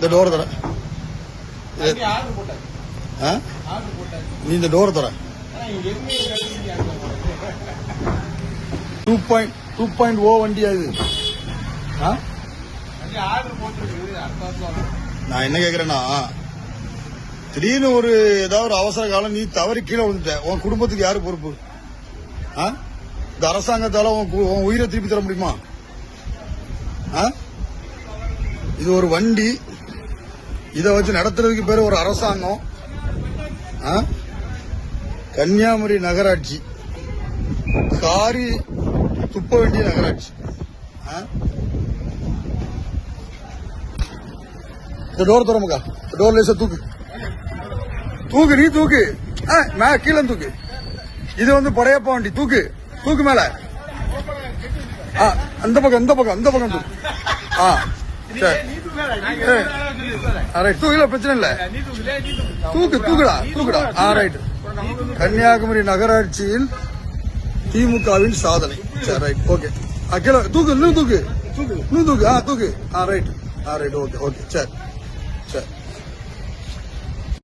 இந்த டோர் தர. நீ இந்த டோர் தர. டூ பாயிண்ட் டூ பாயிண்ட் ஓ வண்டி அது. நான் என்ன கேக்குறேன்னா திடீர்னு ஒரு ஏதாவது ஒரு அவசர காலம் நீ தவறி கீழே விழுந்துட்ட. உன் குடும்பத்துக்கு யாரு பொறுப்பு? ஆ? இந்த அரசாங்கத்தால உன் உயிரை திருப்பி தர முடியுமா? ஆ? இது ஒரு வண்டி இதை வச்சு நடத்துறதுக்கு பேர் ஒரு அரசாங்கம். ஆ? கன்னியாகுமரி நகராட்சி. காரி துப்ப வேண்டிய நகராட்சி. ஆ? இந்த டோர் திறமுக்கா? டோர் லேசா தூக்கு. தூக்கு நீ தூக்கு. ஆ, மே கீழே தூக்கு. இது வந்து படையப்பா வண்டி. தூக்கு. தூக்கு மேல. ஆ, அந்த பக்கம் இந்த பக்கம் அந்த பக்கம் தூக்கு. ஆ. சரி. பிரச்சனை இல்ல. தூக்கு. தூக்கு. தூக்குடா தூக்குடா. ஆ ரைட். கன்னியாகுமரி நகராட்சியில் திமுகவின் சாதனை. சரி ரைட். ஓகே. கீழே தூக்கு இன்னும் தூக்கு. இன்னும் தூக்கு. ஆ தூக்கு. ஆ ரைட். ஆ ரைட். Okay okay. சரி.